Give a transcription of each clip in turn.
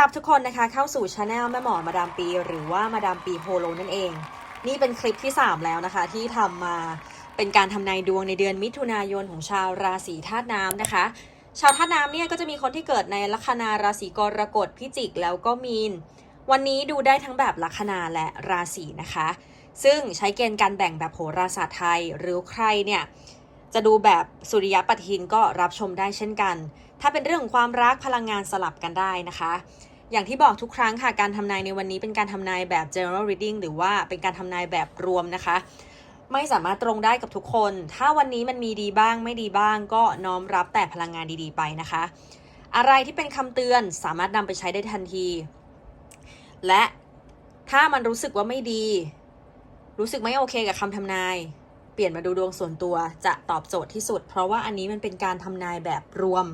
รับทุกคนนะคะเข้าสู่ช anel แม่หมอมาดามปี หรือว่ามาดามปีโฮโลนั่นเอง นี่เป็นคลิปที่ 3 แล้วนะคะ ที่ทำมาเป็นการทำนายดวงในเดือนมิถุนายนของชาวราศีธาตุน้ำนะคะ ชาวธาตุน้ำเนี่ยก็จะมีคนที่เกิดในลัคนาราศีกรกฎพิจิกแล้วก็มีน วันนี้ดูได้ทั้งแบบลัคนาและราศีนะคะ ซึ่งใช้เกณฑ์การแบ่งแบบโหราศาสตร์ไทย หรือใครเนี่ยจะดูแบบสุริยะปฏิทินก็รับชมได้เช่นกัน ถ้าเป็นเรื่องของความรักพลังงานสลับกันได้นะคะ อย่างที่บอกทุกครั้งค่ะการทำนายในวันนี้เป็นการทำนายแบบ general reading หรือว่าเป็นการทำนายแบบรวมนะคะ ไม่สามารถตรงได้กับทุกคน ถ้าวันนี้มันมีดีบ้างไม่ดีบ้าง ก็น้อมรับแต่พลังงานดีๆไปนะคะ อะไรที่เป็นคำเตือนสามารถนำไปใช้ได้ทันที และถ้ามันรู้สึกว่าไม่ดี รู้สึกไม่โอเคกับคำทำนาย เปลี่ยนมาดูดวงส่วนตัวจะตอบโจทย์ที่สุด เพราะว่าอันนี้มันเป็นการทำนายแบบรวม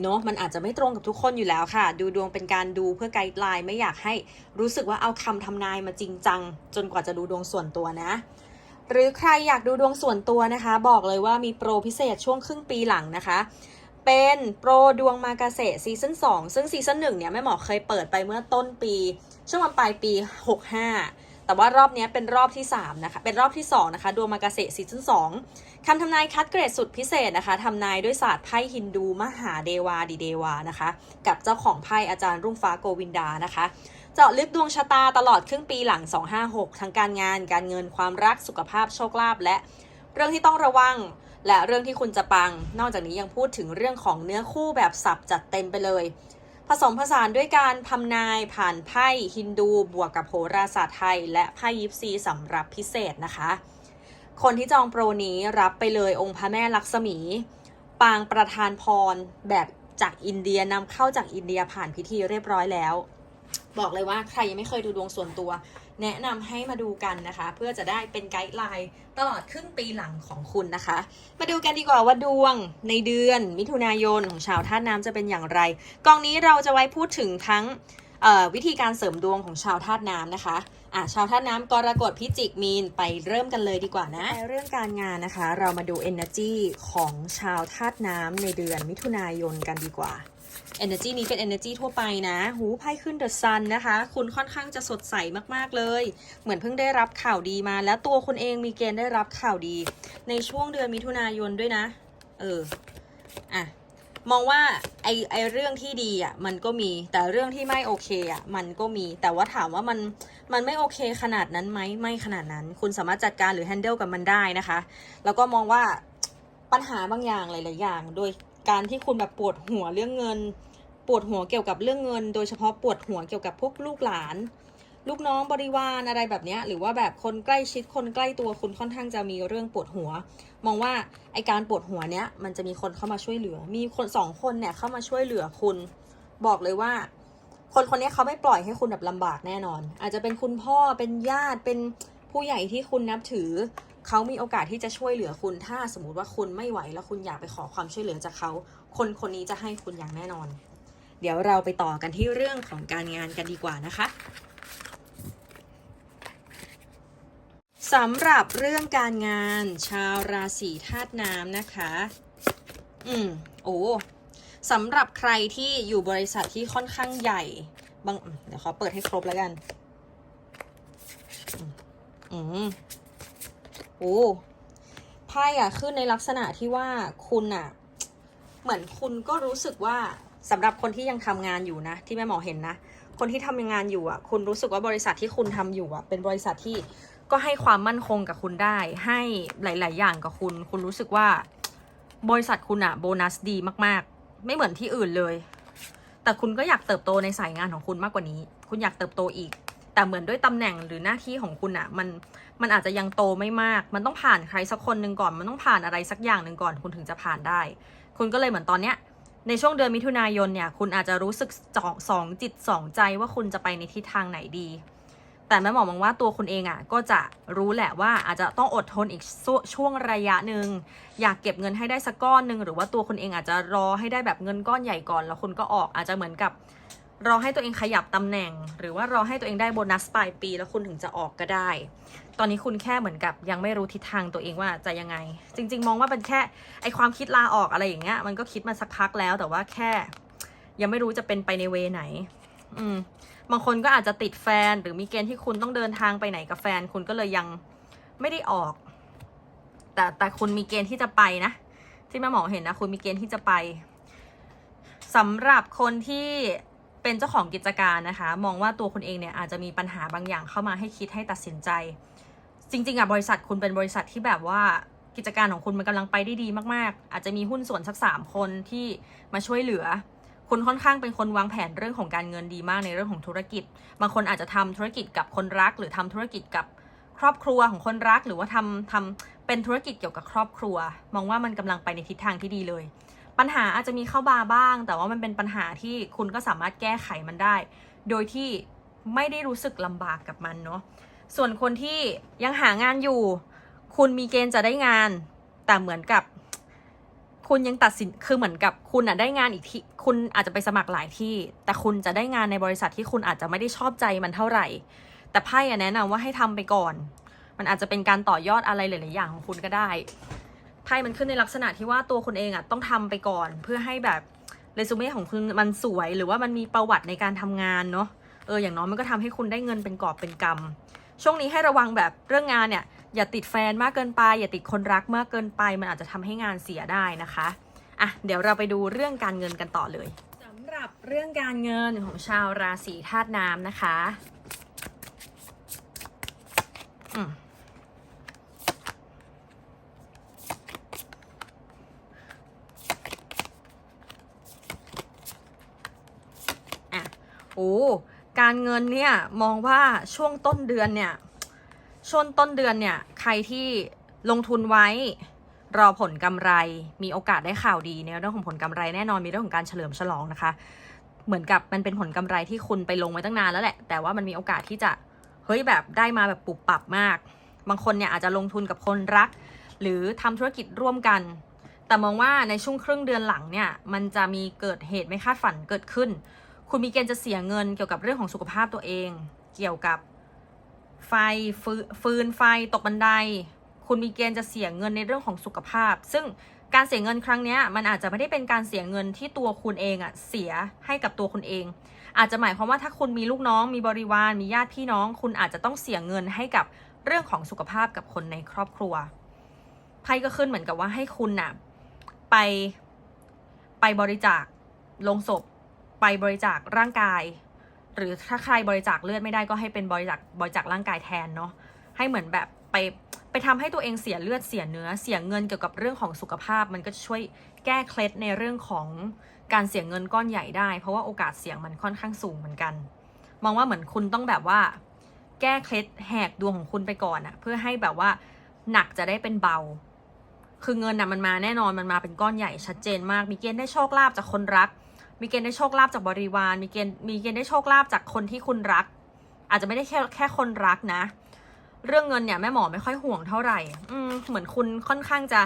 เนอะมันอาจจะไม่ตรงกับทุกคนอยู่แล้วค่ะ ดูดวงเป็นการดูเพื่อไกด์ไลน์ไม่อยากให้รู้สึกว่าเอาคำทำนายมาจริงจัง จนกว่าจะดูดวงส่วนตัวนะหรือใครอยากดูดวงส่วนตัวนะคะ บอกเลยว่ามีโปรพิเศษช่วงครึ่งปีหลังนะคะ เป็นโปรดวงมากาเกษตรซีซั่น2ซึ่งซีซั่น1เนี่ยแม่หมอเคยเปิดไปเมื่อต้นปี ช่วงวันปลายปี 65 แต่ว่ารอบนี้เป็นรอบที่ 3 นะคะ เป็นรอบที่ 2 นะคะ ดวงมากาเกษตรซีซั่น2 คำทำนายคัดเกรดสุดพิเศษนะคะทำนายด้วยศาสตร์ไพ่ฮินดูมหาเดวาดิเดวานะคะ กับเจ้าของไพ่อาจารย์รุ่งฟ้าโกวินดานะคะ เจาะลึกดวงชะตาตลอดครึ่งปีหลัง 256 ทั้งการงานการเงินความรักสุขภาพโชคลาภและเรื่องที่ต้องระวังและเรื่องที่คุณจะปัง นอกจากนี้ยังพูดถึงเรื่องของเนื้อคู่แบบสับจัดเต็มไปเลย ผสมผสานด้วยการทำนายผ่านไพ่ฮินดูบวกกับโหราศาสตร์ไทย และไพ่ยิปซีสำหรับพิเศษนะคะ คนที่จองโปรนี้รับไปเลยองค์พระแม่ลักษมี ปางประธานพรแบบจากอินเดียนำเข้าจากอินเดียผ่านพิธีเรียบร้อยแล้ว บอกเลยว่าใครยังไม่เคยดูดวงส่วนตัว แนะนำให้มาดูกันนะคะ เพื่อจะได้เป็นไกด์ไลน์ตลอดครึ่งปีหลังของคุณนะคะ มาดูกันดีกว่าว่าดวงในเดือน มิถุนายนของชาวท่าตุน้ำจะเป็นอย่างไร กองนี้เราจะไว้พูดถึงทั้งวิธีการเสริมดวงของชาวธาตุน้ำนะคะ อะชาวธาตุน้ำกรกฎพิจิกมีนไปเริ่มกันเลยดีกว่านะในเรื่องการงานนะคะ เรามาดู energy ของชาวธาตุน้ำในเดือนมิถุนายนกันดีกว่า Energy นี้เป็น Energy ทั่วไปนะ หูไพ่ขึ้น The Sun นะคะ คุณค่อนข้างจะสดใสมากๆเลย เหมือนเพิ่งได้รับข่าวดีมา แล้วตัวคุณเองมีเกณฑ์ได้รับข่าวดี ในช่วงเดือนมิถุนายนด้วยนะ เออ อะ มองว่าไอไอเรื่องที่ดีอะมันก็มีแต่เรื่องที่ไม่โอเคอะมันก็มี แต่ว่าถามว่ามันมันไม่โอเคขนาดนั้นไหมไม่ขนาดนั้น คุณสามารถจัดการหรือ handle กับมันได้นะคะ แล้วก็มองว่าปัญหาบางอย่างหลาย ๆ อย่าง โดยการที่คุณแบบปวดหัวเรื่องเงิน ปวดหัวเกี่ยวกับเรื่องเงิน โดยเฉพาะปวดหัวเกี่ยวกับพวกลูกหลาน ลูกน้องบริวารอะไรแบบนี้หรือว่าแบบคนใกล้ชิดคนใกล้ตัวคุณค่อนข้างจะมีเรื่องปวดหัว มองว่าไอการปวดหัวเนี้ยมันจะมีคนเข้ามาช่วยเหลือ มีคนสองคนเนี่ยเข้ามาช่วยเหลือคุณ บอกเลยว่า คนคนนี้เขาไม่ปล่อยให้คุณแบบลำบากแน่นอน อาจจะเป็นคุณพ่อเป็นญาติเป็นผู้ใหญ่ที่คุณนับถือเขามีโอกาสที่จะช่วยเหลือคุณ ถ้าสมมติว่าคุณไม่ไหวแล้วคุณอยากไปขอความช่วยเหลือจากเขา คนคนนี้จะให้คุณอย่างแน่นอน เดี๋ยวเราไปต่อกันที่เรื่องของการงานกันดีกว่านะคะ สำหรับเรื่องการงานชาวราศีธาตุน้ำนะคะ อืม โอ้สำหรับใครที่อยู่บริษัทที่ค่อนข้างใหญ่บางเดี๋ยวขอเปิดให้ครบแล้วกัน อืมอืมโอ้ไพ่อะขึ้นในลักษณะที่ว่าคุณอะเหมือนคุณก็รู้สึกว่าสำหรับคนที่ยังทำงานอยู่นะ ที่แม่หมอเห็นนะ คนที่ทำงานอยู่อะคุณรู้สึกว่าบริษัทที่คุณทำอยู่อะเป็นบริษัทที่ ก็ให้ความมั่นคงกับคุณได้ ให้หลาย ๆ อย่างกับคุณ คุณรู้สึกว่า บริษัทคุณอะโบนัสดีมาก ๆ ไม่เหมือนที่อื่นเลย แต่คุณก็อยากเติบโตในสายงานของคุณมากกว่านี้ คุณอยากเติบโตอีก แต่เหมือนด้วยตำแหน่งหรือหน้าที่ของคุณอะมันมันอาจจะยังโตไม่มาก มันต้องผ่านใครสักคนหนึ่งก่อน มันต้องผ่านอะไรสักอย่างหนึ่งก่อน คุณถึงจะผ่านได้ คุณก็เลยเหมือนตอนเนี้ยในช่วงเดือนมิถุนายนเนี่ย คุณอาจจะรู้สึกสองสองจิตสองใจว่าคุณจะไปในทิศทางไหนดี แต่แม่หมอมองว่าตัวคุณเองอะ่ะก็จะรู้แหละว่าอาจจะต้องอดทนอีกช่วงระยะหนึ่งอยากเก็บเงินให้ได้สักก้อนหนึ่งหรือว่าตัวคุณเองอาจจะรอให้ได้แบบเงินก้อนใหญ่ก่อน แล้วคุณก็ออกอาจจะเหมือนกับรอให้ตัวเองขยับตำแหน่ง หรือว่ารอให้ตัวเองได้โบนัสปลายปี แล้วคุณถึงจะออกก็ได้ ตอนนี้คุณแค่เหมือนกับยังไม่รู้ทิศทางตัวเองว่าจะยังไง จริง ๆ มองว่าเป็นแค่ไอความคิดลาออกอะไรอย่างเงี้ยมันก็คิดมาสักพักแล้วแต่ว่าแค่ ยังไม่รู้จะเป็นไปในเวไหน อืม บางคนก็อาจจะติดแฟน หรือมีเกณฑ์ที่คุณต้องเดินทางไปไหนกับแฟน คุณก็เลยยังไม่ได้ออก แต่แต่คุณมีเกณฑ์ที่จะไปนะ ที่แม่หมอเห็นนะ คุณมีเกณฑ์ที่จะไปสำหรับคนที่เป็นเจ้าของกิจการนะคะ มองว่าตัวคุณเองเนี่ยอาจจะมีปัญหาบางอย่างเข้ามาให้คิดให้ตัดสินใจ จริง ๆอะบริษัทคุณเป็นบริษัทที่แบบว่ากิจการของคุณมันกำลังไปได้ดีมาก ๆ อาจจะมีหุ้นส่วนสักสามคนที่มาช่วยเหลือ คุณค่อนข้างเป็นคนวางแผนเรื่องของการเงินดีมากในเรื่องของธุรกิจ บางคนอาจจะทำธุรกิจกับคนรัก หรือทำธุรกิจกับครอบครัวของคนรัก หรือว่าทำทำเป็นธุรกิจเกี่ยวกับครอบครัว มองว่ามันกำลังไปในทิศทางที่ดีเลย ปัญหาอาจจะมีเข้าบาบ้าง แต่ว่ามันเป็นปัญหาที่คุณก็สามารถแก้ไขมันได้ โดยที่ไม่ได้รู้สึกลำบากกับมันเนาะส่วนคนที่ยังหางานอยู่ คุณมีเกณฑ์จะได้งาน แต่เหมือนกับ คุณยังตัดสินคือเหมือนกับคุณอะได้งานอีกที่คุณอาจจะไปสมัครหลายที่ แต่คุณจะได้งานในบริษัทที่คุณอาจจะไม่ได้ชอบใจมันเท่าไหร่ แต่ไพ่อะแนะนำว่าให้ทำไปก่อน มันอาจจะเป็นการต่อยอดอะไรหลายๆอย่างของคุณก็ได้ไพ่มันขึ้นในลักษณะที่ว่าตัวคุณเองอะต้องทำไปก่อน เพื่อให้แบบเรซูเม่ของคุณมันสวยหรือว่ามันมีประวัติในการทำงานเนาะเอออย่างน้อยมันก็ทำให้คุณได้เงินเป็นกอบเป็นกำช่วงนี้ให้ระวังแบบเรื่องงานเนี่ย อย่าติดแฟนมากเกินไป อย่าติดคนรักมากเกินไป มันอาจจะทำให้งานเสียได้นะคะอะเดี๋ยวเราไปดูเรื่องการเงินกันต่อเลยสำหรับเรื่องการเงินของชาวราศีธาตุน้ำนะคะอืมอะโอ้การเงินเนี่ยมองว่าช่วงต้นเดือนเนี่ย ช่วงต้นเดือนเนี่ย ใครที่ลงทุนไว้ รอผลกำไร มีโอกาสได้ข่าวดีในเรื่องของผลกำไรแน่นอนมีเรื่องของการเฉลิมฉลองนะคะ เหมือนกับมันเป็นผลกำไรที่คุณไปลงไว้ตั้งนานแล้วแหละ แต่ว่ามันมีโอกาสที่จะเฮ้ยแบบได้มาแบบปุบปับมาก บางคนเนี่ยอาจจะลงทุนกับคนรัก หรือทำธุรกิจร่วมกัน แต่มองว่าในช่วงครึ่งเดือนหลังเนี่ยมันจะมีเกิดเหตุไม่คาดฝันเกิดขึ้น คุณมีเกณฑ์จะเสียเงินเกี่ยวกับเรื่องของสุขภาพตัวเอง เกี่ยวกับ ไฟฟืนไฟตกบันได คุณมีเกณฑ์จะเสียเงินในเรื่องของสุขภาพ ซึ่งการเสียเงินครั้งนี้มันอาจจะไม่ได้เป็นการเสียเงินที่ตัวคุณเองอะเสียให้กับตัวคุณเอง อาจจะหมายความว่าถ้าคุณมีลูกน้อง มีบริวารมีญาติพี่น้อง คุณอาจจะต้องเสียเงินให้กับเรื่องของสุขภาพกับคนในครอบครัวไพ่ก็ขึ้นเหมือนกับว่าให้คุณน่ะไปไปบริจาคลงศพ ไปบริจาคร่างกาย หรือถ้าใครบริจาคเลือดไม่ได้ก็ให้เป็นบริจาคบริจาคร่างกายแทนเนาะให้เหมือนแบบไปไปทำให้ตัวเองเสียเลือดเสียเนื้อเสียเงินเกี่ยวกับเรื่องของสุขภาพ มันก็จะช่วยแก้เคล็ดในเรื่องของการเสียเงินก้อนใหญ่ได้ เพราะว่าโอกาสเสี่ยงมันค่อนข้างสูงเหมือนกัน มองว่าเหมือนคุณต้องแบบว่า แก้เคล็ดแหกดวงของคุณไปก่อนอะเพื่อให้แบบว่าหนักจะได้เป็นเบา คือเงินน่ะมันมาแน่นอนมันมาเป็นก้อนใหญ่ชัดเจนมาก มีเกณฑ์ได้โชคลาภจากคนรัก มีเกณฑ์ได้โชคลาภจากบริวาร มีเกณฑ์มีเกณฑ์ได้โชคลาภจากคนที่คุณรัก อาจจะไม่ได้แค่แค่คนรักนะ เรื่องเงินเนี่ยแม่หมอไม่ค่อยห่วงเท่าไหร่ อืมเหมือนคุณค่อนข้างจะ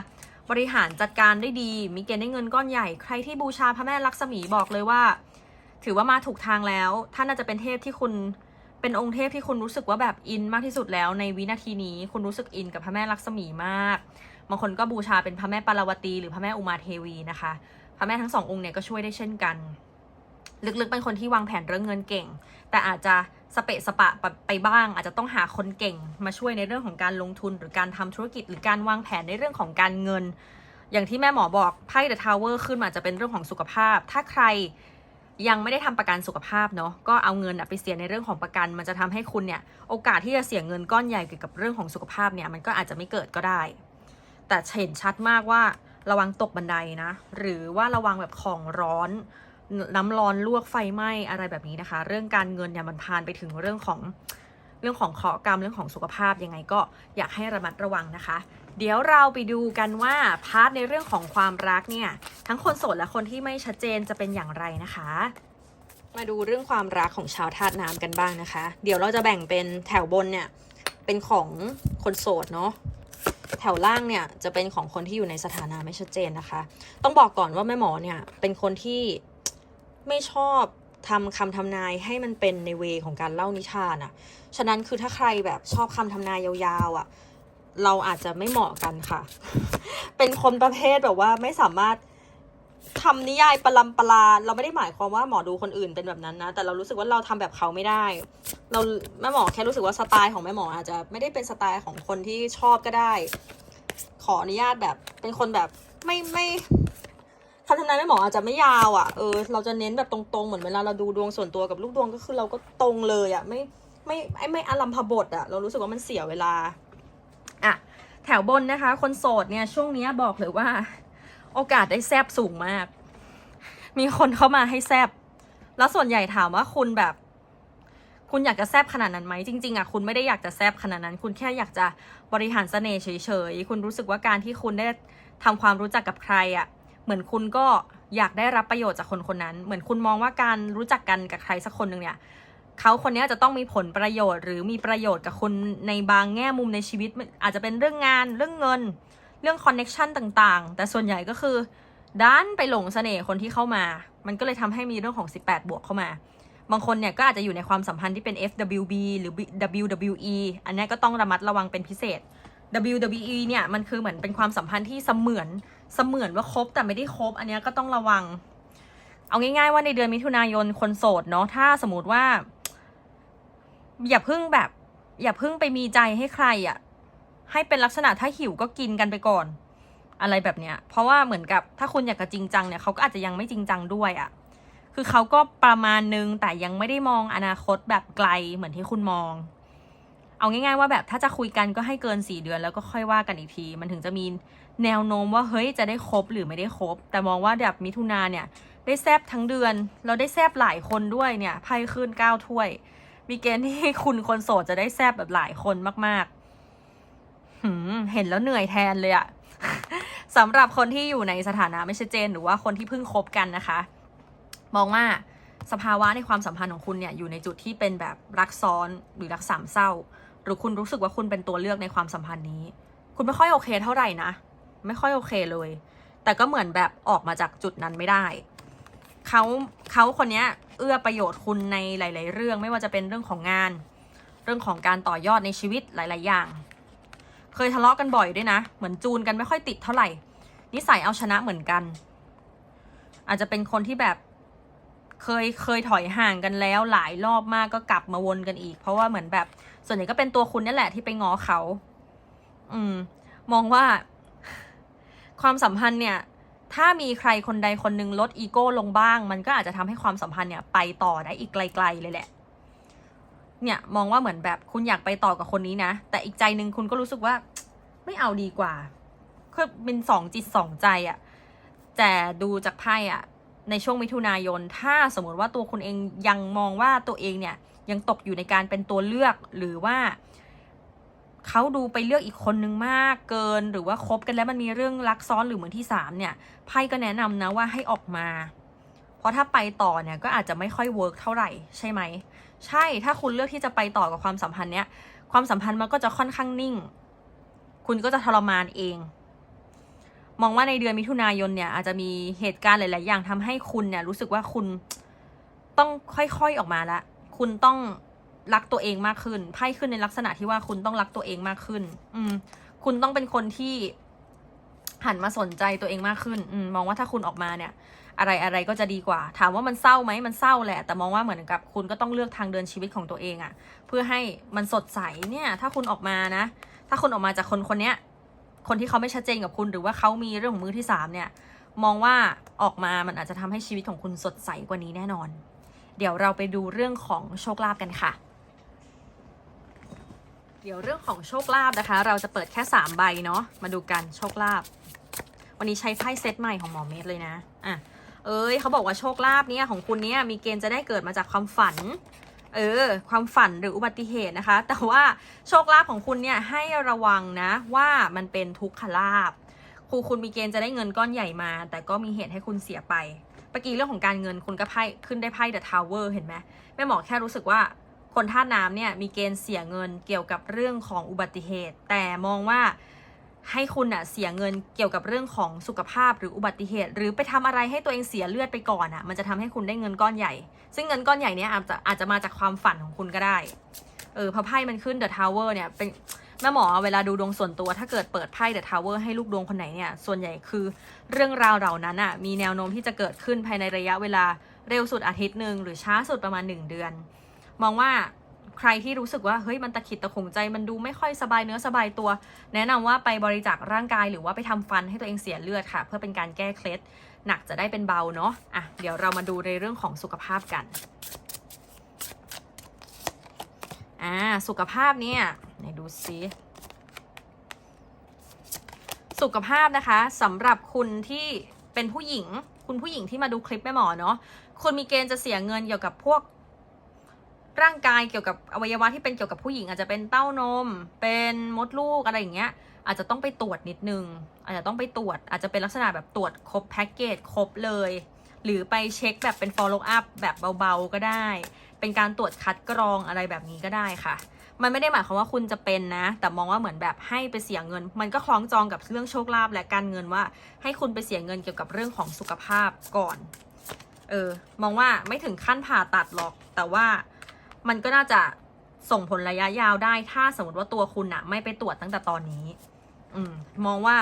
บริหารจัดการได้ดี มีเกณฑ์ได้เงินก้อนใหญ่ ใครที่บูชาพระแม่ลักษมีบอกเลยว่า ถือว่ามาถูกทางแล้ว ท่านน่าจะเป็นเทพที่คุณเป็นองค์เทพที่คุณรู้สึกว่าแบบอินมากที่สุดแล้วในวินาทีนี้ คุณรู้สึกอินกับพระแม่ลักษมีมาก บางคนก็บูชาเป็นพระแม่ปารวตีหรือพระแม่อุมาเทวีนะคะ พระแม่ทั้งสององค์เนี่ยก็ช่วยได้เช่นกัน ลึกๆเป็นคนที่วางแผนเรื่องเงินเก่ง แต่อาจจะสเปะสปะไปบ้าง อาจจะต้องหาคนเก่ง มาช่วยในเรื่องของการลงทุนหรือการทำธุรกิจ หรือการวางแผนในเรื่องของการเงิน อย่างที่แม่หมอบอกไพ่เดอะทาวเวอร์ขึ้นมาจะเป็นเรื่องของสุขภาพ ถ้าใครยังไม่ได้ทำประกันสุขภาพเนาะก็เอาเงินไปเสียในเรื่องของประกัน มันจะทำให้คุณเนี่ยโอกาสที่จะเสียเงินก้อนใหญ่เกี่ยวกับเรื่องของสุขภาพเนี่ยมันก็อาจจะไม่เกิดก็ได้ แต่เห็นชัดมากว่า ระวังตกบันไดนะ หรือว่าระวังแบบของร้อน น้ำร้อนลวกไฟไหม้อะไรแบบนี้นะคะ เรื่องการเงินเนี่ยมันพานไปถึงเรื่องของเรื่องของเคราะห์กรรมเรื่องของสุขภาพยังไงก็อยากให้ระมัดระวังนะคะ เดี๋ยวเราไปดูกันว่าพาร์ทในเรื่องของความรักเนี่ยทั้งคนโสดและคนที่ไม่ชัดเจนจะเป็นอย่างไรนะคะ มาดูเรื่องความรักของชาวธาตุน้ำกันบ้างนะคะ เดี๋ยวเราจะแบ่งเป็นแถวบนเนี่ยเป็นของคนโสดเนาะ แถวล่างเนี่ยจะเป็นของคนที่อยู่ในสถานะไม่ชัดเจนนะคะ ต้องบอกก่อนว่าแม่หมอเนี่ยเป็นคนที่ไม่ชอบทำคำทำนายให้มันเป็นในเวของการเล่านิทานอะ่ะ ฉะนั้นคือถ้าใครแบบชอบคำทำนายยาวๆอะ่ะ เราอาจจะไม่เหมาะกันค่ะ เป็นคนประเภทแบบว่าไม่สามารถ ทำนิยายประลำปลา เราไม่ได้หมายความว่าหมอดูคนอื่นเป็นแบบนั้นนะ แต่เรารู้สึกว่าเราทำแบบเขาไม่ได้ เราแม่หมอแค่รู้สึกว่าสไตล์ของแม่หมออาจจะไม่ได้เป็นสไตล์ของคนที่ชอบก็ได้ ขออนุญาตแบบเป็นคนแบบไม่ไม่คำทำนายแม่หมออาจจะไม่ยาวอะ่ะเออเราจะเน้นแบบตรงๆเหมือนเวลาเราดูดวงส่วนตัวกับลูกดวงก็คือเราก็ตรงเลยอะ่ะไม่ไม่ไม่ไม่อารัมพบทอะ่ะเรารู้สึกว่ามันเสียเวลาอะแถวบนนะคะ คนโสดเนี่ยช่วงนี้บอกเลยว่า โอกาสได้แซบสูงมาก มีคนเข้ามาให้แซบแล้วส่วนใหญ่ถามว่าคุณแบบ คุณอยากจะแซบขนาดนั้นไหมจริงๆอะคุณไม่ได้อยากจะแซบขนาดนั้น คุณแค่อยากจะบริหารเสน่ห์เฉยๆคุณรู้สึกว่าการที่คุณได้ทำความรู้จักกับใครอะ เหมือนคุณก็อยากได้รับประโยชน์จากคนคนนั้น เหมือนคุณมองว่าการรู้จักกันกับใครสักคนหนึ่งเนี่ยเขาคนนี้จะต้องมีผลประโยชน์ หรือมีประโยชน์กับคุณในบางแง่มุมในชีวิตอาจจะเป็นเรื่องงานเรื่องเงิน รื่องคอนเน็ชันต่างๆ แต่ส่วนใหญ่ก็คือด้านไปหลงเสน่ห์คนที่เข้ามา มันก็เลยทำให้มีเรื่องของ 18 บวกเข้ามา บางคนเนี่ยก็อาจจะอยู่ในความสัมพันธ์ที่เป็น FWB หรือ WWE อันนี้ก็ต้องระมัดระวังเป็นพิเศษ WWE เนี่ยมันคือเหมือนเป็นความสัมพันธ์ที่เสมือนเสมือนว่าคบแต่ไม่ได้คบ อันนี้ก็ต้องระวัง เอาง่ายๆว่าในเดือนมิถุนายนคนโสดเนาะถ้าสมมติว่า อย่าเพิ่งแบบ อย่าเพิ่งไปมีใจให้ใครอะ่ะ ให้เป็นลักษณะถ้าหิวก็กินกันไปก่อน อะไรแบบเนี้ย เพราะว่าเหมือนกับถ้าคุณอยากจะจริงจังเนี่ยเขาก็อาจจะยังไม่จริงจังด้วยอะ่ะคือเขาก็ประมาณนึงแต่ยังไม่ได้มองอนาคตแบบไกลเหมือนที่คุณมอง เอาง่ายๆว่าแบบถ้าจะคุยกันก็ให้เกินสี่เดือนแล้วก็ค่อยว่ากันอีกที มันถึงจะมีแนวโน้มว่าเฮ้ยจะได้คบหรือไม่ได้คบแต่มองว่าแบบมิถุนาเนี่ย ได้แซบทั้งเดือน เราได้แซบหลายคนด้วยเนี่ยไพ่ขึ้นเก้าถ้วย มีเกณฑ์ที่คุณคนโสดจะได้แซบแบบหลายคนมาก เห็นแล้วเหนื่อยแทนเลยอะสำหรับคนที่อยู่ในสถานะไม่ชัดเจน หรือว่าคนที่เพิ่งคบกันนะคะ มองว่าสภาวะในความสัมพันธ์ของคุณเนี่ยอยู่ในจุดที่เป็นแบบรักซ้อนหรือรักสามเศร้า หรือคุณรู้สึกว่าคุณเป็นตัวเลือกในความสัมพันธ์นี้ คุณไม่ค่อยโอเคเท่าไหร่นะ ไม่ค่อยโอเคเลย แต่ก็เหมือนแบบออกมาจากจุดนั้นไม่ได้เขาเขาคนนี้เอื้อประโยชน์คุณในหลาย ๆ เรื่อง ไม่ว่าจะเป็นเรื่องของงาน เรื่องของการต่อยอดในชีวิตหลาย ๆ อย่าง เคยทะเลาะกันบ่อยด้วยนะ เหมือนจูนกันไม่ค่อยติดเท่าไหร่ นิสัยเอาชนะเหมือนกัน อาจจะเป็นคนที่แบบเคยเคยถอยห่างกันแล้วหลายรอบมากก็กลับมาวนกันอีก เพราะว่าเหมือนแบบ ส่วนใหญ่ก็เป็นตัวคุณนี่แหละที่ไปง้อเขา อืม มองว่า ความสัมพันธ์เนี่ย ถ้ามีใครคนใดคนหนึ่งลดอีโก้ลงบ้าง มันก็อาจจะทำให้ความสัมพันธ์เนี่ย ไปต่อได้อีกไกล ๆ เลยแหละ เนี่ยมองว่าเหมือนแบบคุณอยากไปต่อกับคนนี้นะ แต่อีกใจหนึ่งคุณก็รู้สึกว่า ไม่เอาดีกว่าคือเป็นสองจิตสองใจอะแต่ดูจากไพ่อะในช่วงมิถุนายน ถ้าสมมติว่าตัวคุณเองยังมองว่าตัวเองเนี่ยยังตกอยู่ในการเป็นตัวเลือกหรือว่าเขาดูไปเลือกอีกคนนึงมากเกินหรือว่าคบกันแล้วมันมีเรื่องรักซ้อนหรือเหมือนที่สามเนี่ยไพ่ก็แนะนำนะว่าให้ออกมา เพราะถ้าไปต่อเนี่ยก็อาจจะไม่ค่อยเวิร์กเท่าไหร่ใช่ไหม ใช่ถ้าคุณเลือกที่จะไปต่อกับความสัมพันธ์เนี้ยความสัมพันธ์มันก็จะค่อนข้างนิ่ง คุณก็จะทรมานเอง มองว่าในเดือนมิถุนายนเนี่ยอาจจะมีเหตุการณ์หลาย ๆ อย่างทำให้คุณเนี่ยรู้สึกว่าคุณต้องค่อย ๆ ออกมาละ คุณต้องรักตัวเองมากขึ้น ไพ่ขึ้นในลักษณะที่ว่าคุณต้องรักตัวเองมากขึ้น อืม คุณต้องเป็นคนที่หันมาสนใจตัวเองมากขึ้น อืม มองว่าถ้าคุณออกมาเนี่ย อะไรอะไรก็จะดีกว่า ถามว่ามันเศร้าไหมมันเศร้าแหละ แต่มองว่าเหมือนกับคุณก็ต้องเลือกทางเดินชีวิตของตัวเองอะเพื่อให้มันสดใสเนี่ยถ้าคุณออกมานะ ถ้าคุณออกมาจากคนคนนี้คนที่เขาไม่ชัดเจนกับคุณหรือว่าเขามีเรื่องของมือที่สามเนี่ยมองว่าออกมามันอาจจะทำให้ชีวิตของคุณสดใสกว่านี้แน่นอน เดี๋ยวเราไปดูเรื่องของโชคลาภกันค่ะ เดี๋ยวเรื่องของโชคลาภนะคะ เราจะเปิดแค่สามใบเนาะมาดูกันโชคลาภวันนี้ใช้ไพ่เซตใหม่ของหมอเมธเลยนะอะ เอ้ยเขาบอกว่าโชคลาภเนี่ยของคุณเนี่ยมีเกณฑ์จะได้เกิดมาจากความฝัน เออ ความฝันหรืออุบัติเหตุนะคะ แต่ว่าโชคลาภของคุณเนี่ยให้ระวังนะว่ามันเป็นทุกขลาภครูคุณมีเกณฑ์จะได้เงินก้อนใหญ่มา แต่ก็มีเหตุให้คุณเสียไปเมื่อกี้เรื่องของการเงินคุณก็ไพ่ขึ้นได้ไพ่ The Tower เห็นไหมแม่หมอแค่รู้สึกว่าคนท่าน้ำเนี่ยมีเกณฑ์เสียเงินเกี่ยวกับเรื่องของอุบัติเหตุ แต่มองว่า ให้คุณอะเสียเงินเกี่ยวกับเรื่องของสุขภาพหรืออุบัติเหตุ หรือไปทำอะไรให้ตัวเองเสียเลือดไปก่อนอะมันจะทำให้คุณได้เงินก้อนใหญ่ ซึ่งเงินก้อนใหญ่เนี้ยอาจจะอาจจะมาจากความฝันของคุณก็ได้ เออพระไพ่มันขึ้น The Tower เนี่ยเป็นแม่หมอเวลาดูดวงส่วนตัว ถ้าเกิดเปิดไพ่เดอะทาวเวอร์ให้ลูกดวงคนไหนเนี่ยส่วนใหญ่คือเรื่องราวเหล่านั้นอะมีแนวโน้มที่จะเกิดขึ้นภายในระยะเวลาเร็วสุดอาทิตย์หนึ่งหรือช้าสุดประมาณ 1 เดือน มองว่า ใครที่รู้สึกว่าเฮ้ยมันตะขิดตะขงใจ มันดูไม่ค่อยสบายเนื้อสบายตัว แนะนำว่าไปบริจาคร่างกายหรือว่าไปทำฟันให้ตัวเองเสียเลือดค่ะ เพื่อเป็นการแก้เคล็ดหนักจะได้เป็นเบาเนาะอะเดี๋ยวเรามาดูในเรื่องของสุขภาพกันอ่าสุขภาพเนี่ยไหนดูซิสุขภาพนะคะสำหรับคุณที่เป็นผู้หญิง คุณผู้หญิงที่มาดูคลิปแม่หมอเนาะคุณมีเกณฑ์จะเสียเงินเกี่ยวกับพวก ร่างกายเกี่ยวกับอวัยวะที่เป็นเกี่ยวกับผู้หญิง อาจจะเป็นเต้านม เป็นมดลูกอะไรอย่างเงี้ย อาจจะต้องไปตรวจนิดนึง อาจจะต้องไปตรวจ อาจจะเป็นลักษณะแบบตรวจครบแพ็กเกจครบเลย หรือไปเช็คแบบเป็น follow up แบบเบาๆก็ได้ เป็นการตรวจคัดกรองอะไรแบบนี้ก็ได้ค่ะ มันไม่ได้หมายความว่าคุณจะเป็นนะ แต่มองว่าเหมือนแบบให้ไปเสียเงิน มันก็คล้องจองกับเรื่องโชคลาภและการเงินว่า ให้คุณไปเสียเงินเกี่ยวกับเรื่องของสุขภาพก่อน เออ มองว่าไม่ถึงขั้นผ่าตัดหรอก แต่ว่า มันก็น่าจะส่งผลระยะยาวได้ ถ้าสมมติว่าตัวคุณอะไม่ไปตรวจตั้งแต่ตอนนี้ อืมมองว่า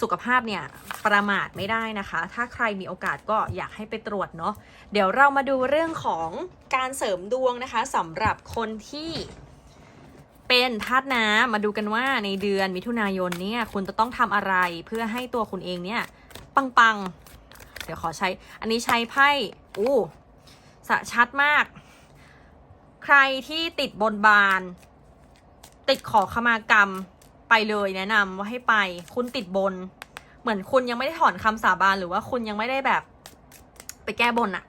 สุขภาพเนี่ยประมาทไม่ได้นะคะ ถ้าใครมีโอกาสก็อยากให้ไปตรวจเนาะ เดี๋ยวเรามาดูเรื่องของการเสริมดวงนะคะสำหรับคนที่เป็นธาตุน้ำมาดูกันว่าในเดือนมิถุนายนเนี่ยคุณจะต้องทำอะไรเพื่อให้ตัวคุณเองเนี่ยปังๆ เดี๋ยวขอใช้ อันนี้ใช้ไพ่อู้สะชัดมาก ใครที่ติดบนบาน ติดขอขมากรรมไปเลยแนะนำว่าให้ไป คุณติดบน เหมือนคุณยังไม่ได้ถอนคำสาบานหรือว่าคุณยังไม่ได้แบบ ไปแก้บนอะ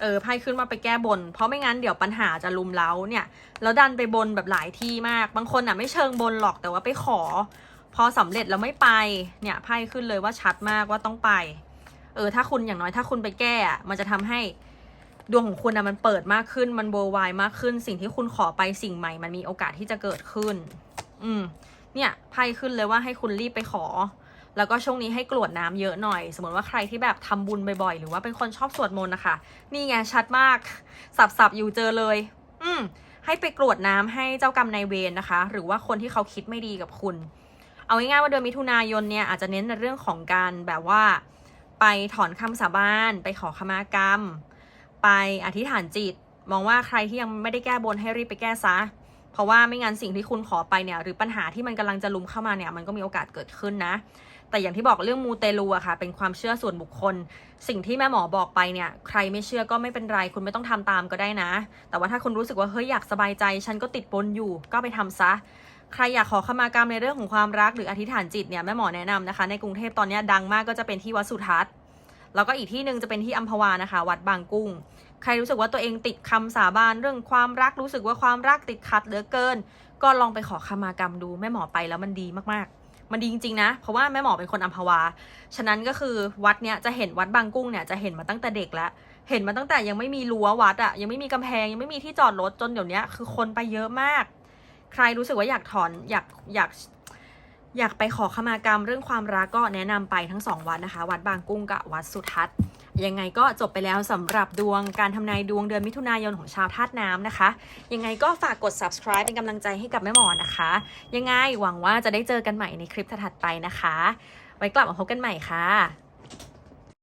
เออไพ่ขึ้นมาไปแก้บน เพราะไม่งั้นเดี๋ยวปัญหาจะลุมเล้าเนี่ย แล้วดันไปบนแบบหลายที่มาก บางคนอะไม่เชิงบนหรอกแต่ว่าไปขอ พอสำเร็จแล้วไม่ไป เนี่ยไพ่ขึ้นเลยว่าชัดมากว่าต้องไป เออถ้าคุณอย่างน้อยถ้าคุณไปแก้อะมันจะทำให้ ดวงของคุณอะมันเปิดมากขึ้นมันโบวายมากขึ้น สิ่งที่คุณขอไปสิ่งใหม่ มันมีโอกาสที่จะเกิดขึ้น อืม เนี่ยไพ่ขึ้นเลยว่าให้คุณรีบไปขอ แล้วก็ช่วงนี้ให้กรวดน้ำเยอะหน่อย สมมติว่าใครที่แบบทำบุญบ่อยๆ หรือว่าเป็นคนชอบสวดมนต์นะคะ นี่ไงชัดมาก สับๆอยู่เจอเลย อืมให้ไปกรวดน้ำให้เจ้ากรรมนายเวรนะคะ หรือว่าคนที่เขาคิดไม่ดีกับคุณ เอาง่ายๆว่าเดือนมิถุนายนเนี่ยอาจจะเน้นในเรื่องของการแบบว่า ไปถอนคำสาบาน ไปขอขมากรรม ไปอธิษฐานจิต มองว่าใครที่ยังไม่ได้แก้บนให้รีบไปแก้ซะ เพราะว่าไม่งั้นสิ่งที่คุณขอไปเนี่ยหรือปัญหาที่มันกำลังจะลุมเข้ามาเนี่ยมันก็มีโอกาสเกิดขึ้นนะ แต่อย่างที่บอกเรื่องมูเตลูอะค่ะ เป็นความเชื่อส่วนบุคคล สิ่งที่แม่หมอบอกไปเนี่ย ใครไม่เชื่อก็ไม่เป็นไรคุณไม่ต้องทำตามก็ได้นะ แต่ว่าถ้าคุณรู้สึกว่าเฮ้ยอยากสบายใจ ฉันก็ติดบนอยู่ก็ไปทำซะใครอยากขอขมากรรมในเรื่องของความรักหรืออธิษฐานจิตเนี่ยแม่หมอแนะนำนะคะ ในกรุงเทพตอนนี้ดังมากก็จะเป็นที่วัดสุทัศน์ แล้วก็อีกที่หนึ่งจะเป็นที่อัมพวานะคะ วัดบางกุ้ง ใครรู้สึกว่าตัวเองติดคำสาบานเรื่องความรักรู้สึกว่าความรักติดขัดเหลือเกิน ก็ลองไปขอขมากรรมดูแม่หมอไปแล้วมันดีมากๆ มันดีจริงๆนะ เพราะว่าแม่หมอเป็นคนอัมพวา ฉะนั้นก็คือวัดเนี้ยจะเห็นวัดบางกุ้งเนี่ยจะเห็นมาตั้งแต่เด็กแล้วเห็นมาตั้งแต่ยังไม่มีรั้ววัดอะยังไม่มีกำแพงยังไม่มีที่จอดรถจนเดี๋ยวนี้คือคนไปเยอะมาก ใครรู้สึกว่าอยากถอนอยากอยาก อยากไปขอขมากรรมเรื่องความรักก็แนะนำไปทั้งสองวัดนะคะ วัดบางกุ้งกับวัดสุทัศน์ยังไงก็จบไปแล้วสำหรับดวงการทำนายดวงเดือนมิถุนายนของชาวธาตุน้ำนะคะ ยังไงก็ฝากกด subscribe เป็นกำลังใจให้กับแม่หมอนะคะ ยังไงหวังว่าจะได้เจอกันใหม่ในคลิปถัดไปนะคะ ไว้กลับมาพบกันใหม่ค่ะ